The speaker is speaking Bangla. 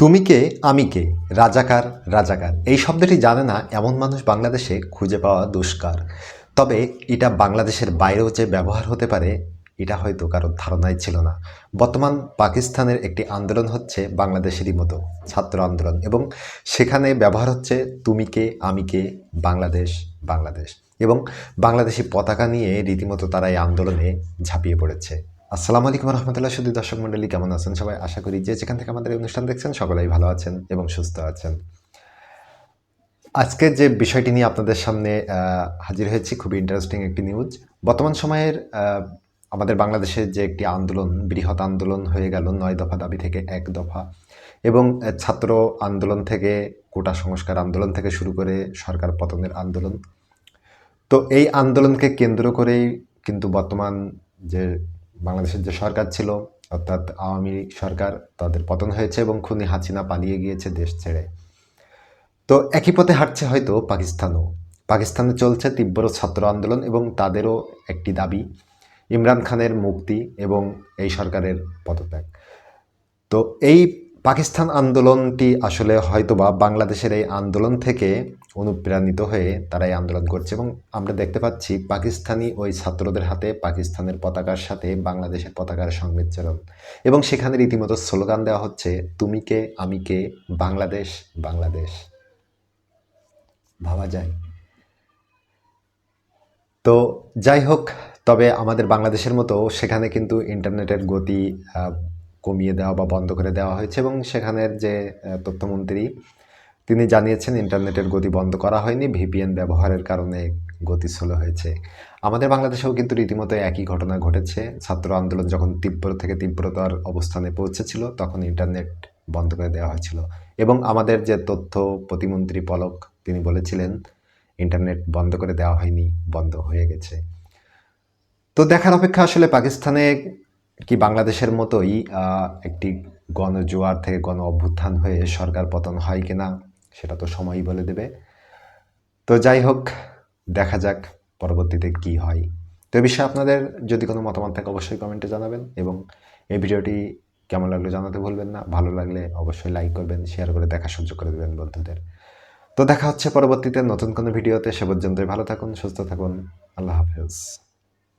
তুমি কে আমি কে রাজাকার রাজাকার, এই শব্দটি জানে না এমন মানুষ বাংলাদেশে খুঁজে পাওয়া দুষ্কার। তবে এটা বাংলাদেশের বাইরেও যে ব্যবহার হতে পারে, এটা হয়তো কারোর ধারণাই ছিল না। বর্তমান পাকিস্তানের একটি আন্দোলন হচ্ছে বাংলাদেশেরই মতো, ছাত্র আন্দোলন। এবং সেখানে ব্যবহার হচ্ছে তুমি কে আমি কে বাংলাদেশ বাংলাদেশ। এবং বাংলাদেশি পতাকা নিয়ে রীতিমতো তারা এই আন্দোলনে ঝাঁপিয়ে পড়েছে। আসসালামু আলাইকুম রহমতুল্লাহ শুধু দর্শক মণ্ডলী, কেমন আছেন সবাই? আশা করি যে যেখান থেকে আমাদের অনুষ্ঠান দেখছেন, সকলেই ভালো আছেন এবং সুস্থ আছেন। আজকে যে বিষয়টি নিয়ে আপনাদের সামনে হাজির হয়েছি, খুবই ইন্টারেস্টিং একটি নিউজ বর্তমান সময়ের আমাদের বাংলাদেশের যে একটি আন্দোলন, বৃহৎ আন্দোলন হয়ে গেল, নয় দফা দাবি থেকে এক দফা। এবং ছাত্র আন্দোলন থেকে, কোটা সংস্কার আন্দোলন থেকে শুরু করে সরকার পতনের আন্দোলন। তো এই আন্দোলনকে কেন্দ্র করেই কিন্তু বর্তমান যে বাংলাদেশের যে সরকার ছিল, অর্থাৎ আওয়ামী সরকার, তাদের পতন হয়েছে এবং খুনি হাসিনা পালিয়ে গিয়েছে দেশ ছেড়ে। তো একই পথে হাঁটছে হয়তো পাকিস্তানও। পাকিস্তানে চলছে তীব্র ছাত্র আন্দোলন এবং তাদেরও একটি দাবি, ইমরান খানের মুক্তি এবং এই সরকারের পদত্যাগ। তো এই পাকিস্তান আন্দোলনটি আসলে হয়তোবা বাংলাদেশের এই আন্দোলন থেকে অনুপ্রাণিত হয়ে তারা এই আন্দোলন করছে এবং আমরা দেখতে পাচ্ছি পাকিস্তানি ওই ছাত্রদের হাতে পাকিস্তানের পতাকার সাথে বাংলাদেশের পতাকার সংমিশ্রণ। এবং সেখানে রীতিমতো স্লোগান দেওয়া হচ্ছে, তুমি কে, আমি কে, বাংলাদেশ বাংলাদেশ। ভাবা যায়। তো যাই হোক, তবে আমাদের বাংলাদেশের মতো সেখানে কিন্তু ইন্টারনেটের গতি কমিয়ে দেওয়া বা বন্ধ করে দেওয়া হয়েছে এবং সেখানের যে তথ্যমন্ত্রী তিনি জানিয়েছেন, ইন্টারনেটের গতি বন্ধ করা হয়নি, ভিপিএন ব্যবহারের কারণে গতি স্লো হয়েছে। আমাদের বাংলাদেশেও কিন্তু রীতিমতো একই ঘটনা ঘটেছে। ছাত্র আন্দোলন যখন তীব্র থেকে তীব্রতার অবস্থানে পৌঁছেছিল, তখন ইন্টারনেট বন্ধ করে দেওয়া হয়েছিল। এবং আমাদের যে তথ্য প্রতিমন্ত্রী পলক, তিনি বলেছিলেন, ইন্টারনেট বন্ধ করে দেওয়া হয়নি, বন্ধ হয়ে গেছে। তো দেখার অপেক্ষা আসলে পাকিস্তানে কি বাংলাদেশের মতোই একটি গণজোয়ার থেকে গণ অভ্যুত্থান হয়ে সরকার পতন হয় কিনা সেটা তো সময়ই বলে দেবে। তো যাই হোক, দেখা যাক পরবর্তীতে কি হয়। তো এই বিষয়ে আপনাদের যদি কোনো মতামত থাকে অবশ্যই কমেন্টে জানাবেন এবং এই ভিডিওটি কেমন লাগল জানাতে ভুলবেন না। ভালো লাগলে অবশ্যই লাইক করবেন শেয়ার করে দেখা সহ্য করে দেবেন বন্ধুদের। তো দেখা হচ্ছে পরবর্তীতে নতুন কোনো ভিডিওতে। সে পর্যন্তই ভালো থাকুন, সুস্থ থাকুন। আল্লাহ হাফেজ।